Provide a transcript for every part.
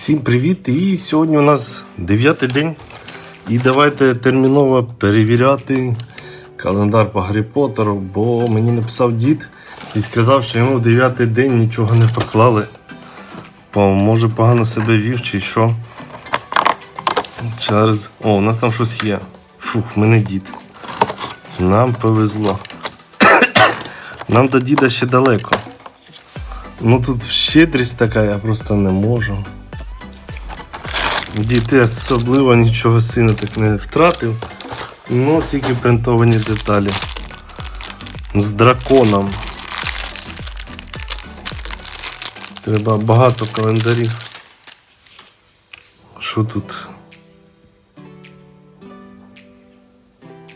Всім привіт! І сьогодні у нас дев'ятий день. І давайте терміново перевіряти календар по Гаррі Поттеру, бо мені написав дід і сказав, що йому в дев'ятий день нічого не поклали. Бо може погано себе вів чи що. Через. О, у нас там щось є. Фух, мене дід. Нам повезло. Нам до діда ще далеко. Ну тут щедрість така, я просто не можу. Діти особливо нічого сильно так не втратив. Ну, тільки принтовані деталі. З драконом. Треба багато календарів. Що тут?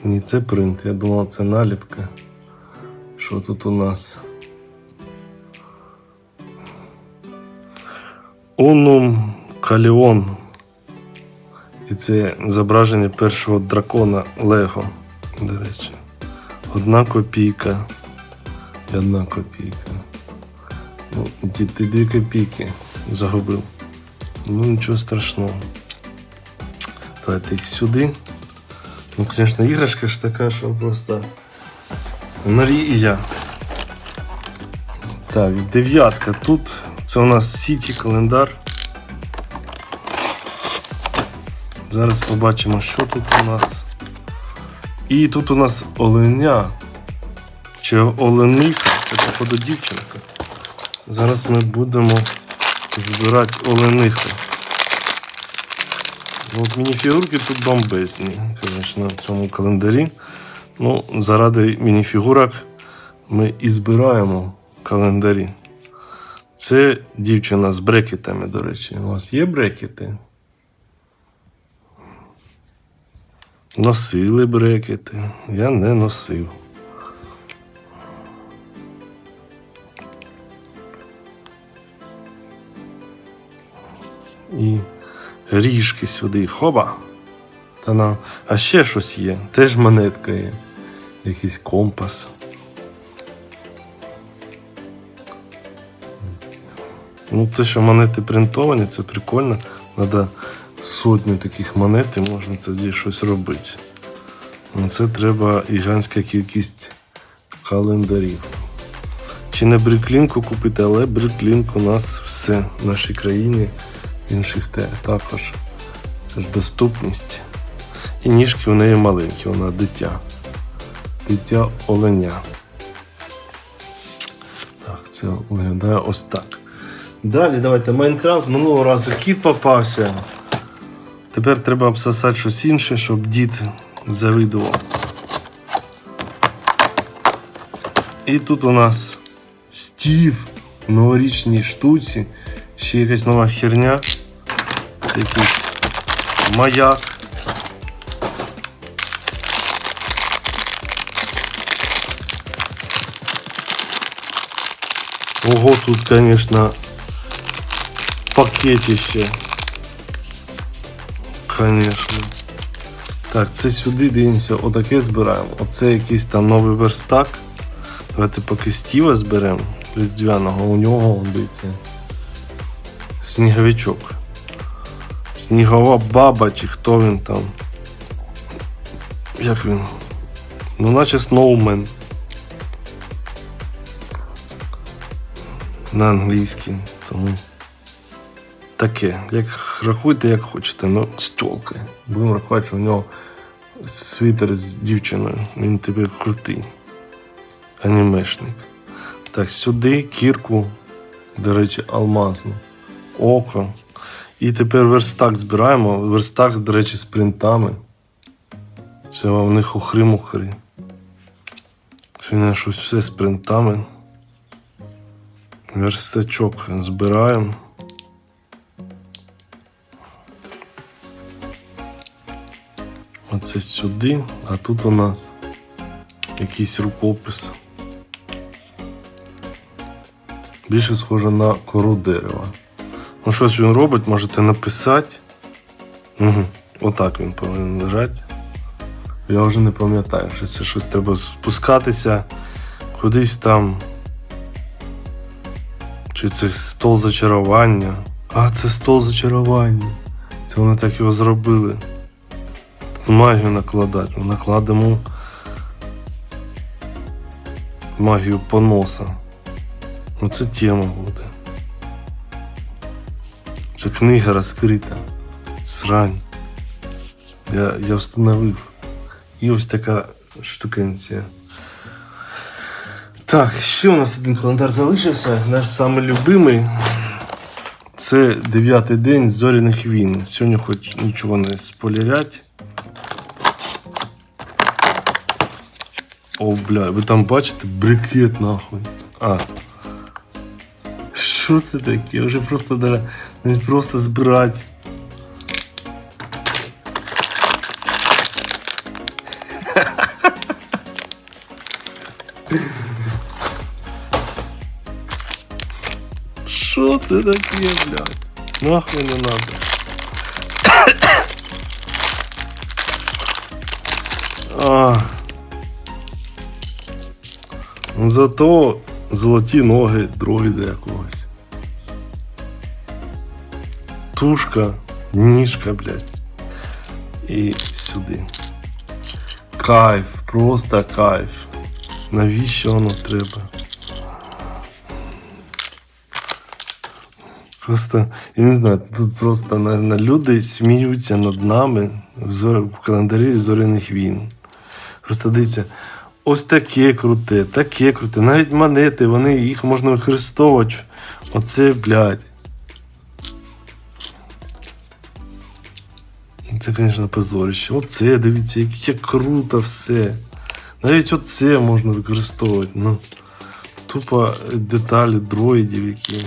Ні, це принт, я думав, це наліпка. Що тут у нас? Унум Каліон. І це зображення першого дракона Лего. До речі. Одна копійка. І одна копійка. Ну, ті- ти дві копійки загубив. Ну нічого страшного. Давайте їх сюди. Ну, звісно, іграшка ж така, що просто мрія. Так, дев'ятка. Тут це у нас Сіті календар. Зараз побачимо, що тут у нас. І тут у нас оленя. Чи олениха, це походу дівчинка. Зараз ми будемо збирати олениху. Ну, От мініфігурки тут бомбезні, звісно, в цьому календарі. Ну, заради мініфігурок ми і збираємо календарі. Це дівчина з брекетами, до речі. У вас є брекети? Носили брекети. Я не носив. І ріжки сюди. Хоба. Та на. А ще щось є. Теж монетка є. Якийсь компас. Ну, те, що монети принтовані, це прикольно. Треба сотню таких монет і можна тоді щось робити. На це треба гігантська кількість календарів. Чи не бриклінку купити, але бриклінк у нас все в нашій країні, в інших також. Це ж доступність. І ніжки у неї маленькі, вона дитя. Дитя оленя. Так, це виглядає ось так. Далі давайте Майнкрафт. Минулого разу кіт попався. Тепер треба обсосати щось інше, щоб дід завидував. І тут у нас Стів в новорічній штуці. Ще якась нова херня. Це якийсь маяк. Ого, тут, конечно, пакетище. Конечно. Так, це сюди дивимося, отаке збираємо. Оце якийсь там новий верстак. Давайте поки Стіва зберемо різдвяного, у нього дивіться. Сніговичок. Снігова баба, чи хто він там. Як він? Ну, наче Сноумен. На англійській, тому таке. Як рахуйте, як хочете, ну з тілкою. Будемо рахувати, що у нього світер з дівчиною. Він тепер крутий. Анімешник. Так, сюди кірку, до речі, алмазну. Око. І тепер верстак збираємо. Верстак, до речі, з принтами. Це вам не хухри-мухри. Це щось все з принтами. Верстачок збираємо. Оце сюди, а тут у нас якийсь рукопис. Більше схоже на кору дерева. Ну, щось він робить, можете написати. Угу. Отак він повинен лежати. Я вже не пам'ятаю, що це щось треба спускатися кудись там. Чи це стол зачарування. А, це стол зачарування. Це вони так його зробили. Магію накладати. Ми накладемо магію поноса. Ну це тема буде. Це книга розкрита. Срань. Я, я встановив. І ось така штукенція. Так, ще у нас один календар залишився. Наш самий любимий. Це дев'ятий день зоряних війн. Сьогодні хоч нічого не спойлерять. О, бля, ви там бачите брикет нахуй. А. Що це таке? Вже просто даже, не просто збирати. Що це таке, блядь? Нахуй не надо. А. Зато золоті ноги дроїда якогось. Тушка, ніжка, блядь. І сюди. Кайф, просто кайф. Навіщо воно треба? Просто, я не знаю, тут просто наверное, люди сміються над нами в, зор... в календарі зоряних війн. Просто дивіться, ось таке круте, таке круте, навіть монети, вони їх можна використовувати. Оце, блядь. Це, звісно, позорище. Оце, дивіться, як, як круто все. Навіть оце можна використовувати. Ну, тупо деталі дроїдів, які.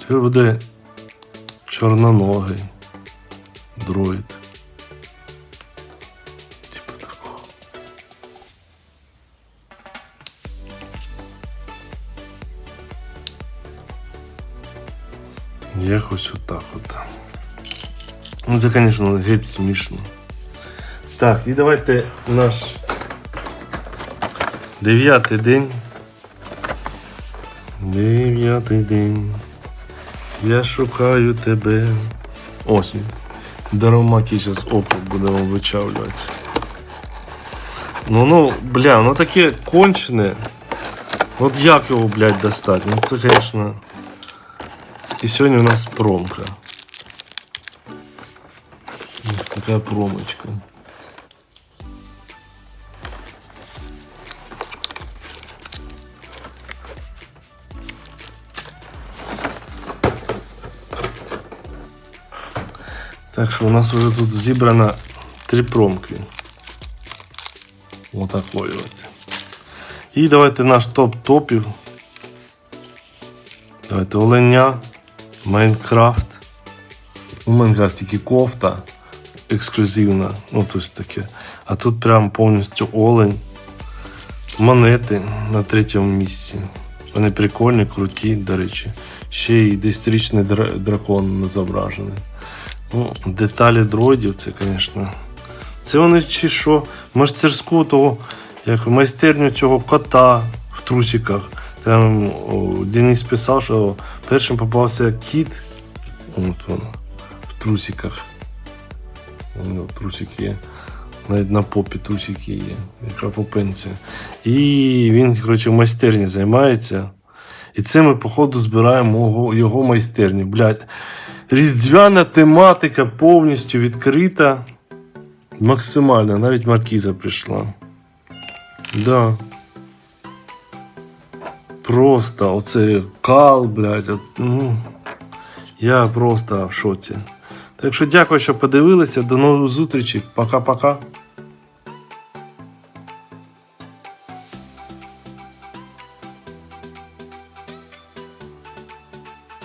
Тепер буде чорноногий дроїд. Якось отак от. Ну, це, звісно, геть смішно. Так, і давайте наш дев'ятий день. Дев'ятий день. Я шукаю тебе. Ось він. Даромаки зараз округ будемо вичавлювати. Ну, ну, бля, ну таке кончене. От як його, блядь, достати? Ну це, звісно. І сьогодні у нас промка. Ось така промочка. Так що у нас вже тут зібрано три промки. Отакої от. І давайте наш топ топів. Давайте Оленя, Майнкрафт. У Майнкрафт тільки кофта ексклюзивна. Ну, тобто таке. А тут прям повністю олень. Монети на третьому місці. Вони прикольні, круті, до речі. Ще й десятирічний дра- дракон зображений. Ну, деталі дроїдів, це, звісно. Це вони чи що? Мастерську того, як майстерню цього кота в трусиках. Там о, Денис писав, що першим попався кіт. От воно, в трусиках. Воно трусики є. Навіть на попі трусики є, яка попенція. І він, коротше, в майстерні займається. І це ми, походу, збираємо його майстерню. Блядь. Різдвяна тематика повністю відкрита. Максимально, навіть маркіза прийшла. Да. Просто оце кал, блядь. От, ну, я просто в шоці. Так що дякую, що подивилися. До нових зустрічей. Пока-пока.